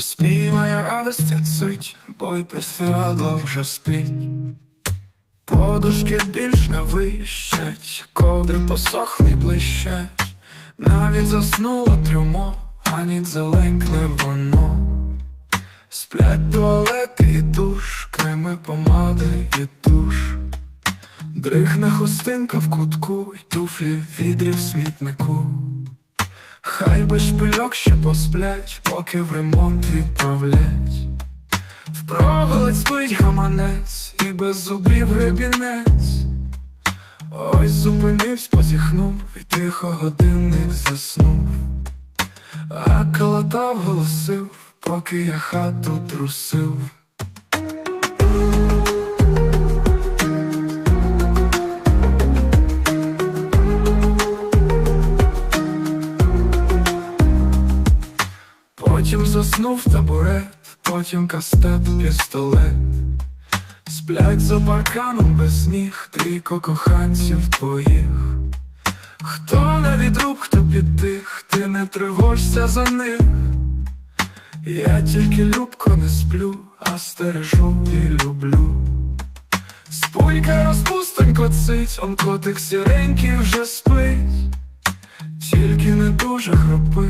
Спій, моя радость цить, бой присвядло вже спить. Подушки більш не вищать, ковдри посохли блищать, навіть заснуло трюмо, а ніч заленькне воно. Сплять туалети і душ, креми помади і душ. Дрихне хустинка в кутку, і туфлі в смітнику. Хай би шпильок ще посплять, поки в ремонт відправлять. Впроголодь спить гаманець і без зубів гребінець. Ось зупинився, позіхнув, і тихо годинник заснув. А калатав голосив, поки я хату трусив. Потім заснув табурет, потім кастет, пістолет. Сплять за парканом без ніг, трійко коханців твоїх. Хто на відруб, хто під тих, ти не тривожся за них. Я тільки любко не сплю, а стережу і люблю. Спулька розпустонько цить, он котик сіренький вже спить. Тільки не дуже хропи,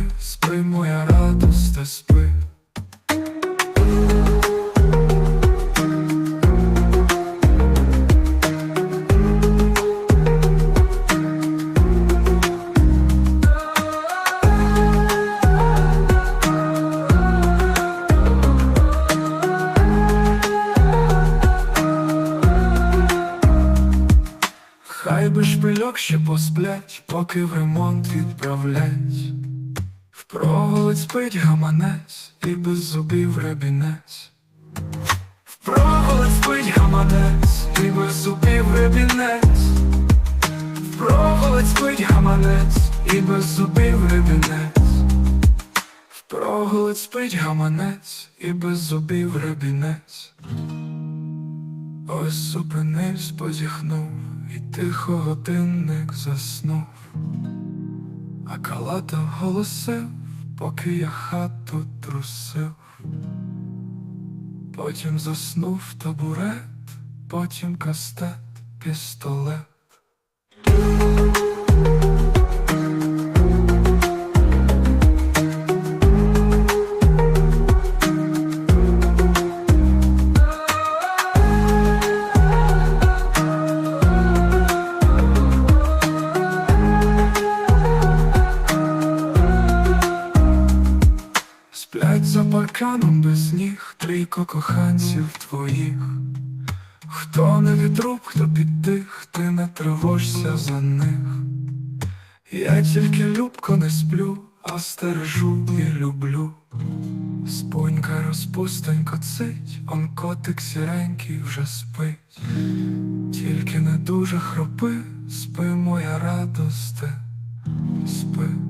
Хай би шпильок ще посплять, поки в ремонт відправлять. В Впроголодь спить гаманець і без зубів ребінець. Впроголодь спить гаманець і без зубів ребінець. Впроголодь спить гаманець і без зубів ребінець. Впроголодь спить гаманець і без зубів ребінець. Ось зупинився, позіхнув, і тихо годинник заснув, а калата голосив, поки я хату трусив. Потім заснув табурет, потім кастет, пістолет. За парканом без ніг, трійко коханців твоїх. Хто не відруб, хто під тих, ти не тривожся за них. Я тільки любко не сплю, а стережу і люблю. Спонька розпустонько цить, он котик сіренький вже спить. Тільки не дуже хропи, спи, моя радосте, спи.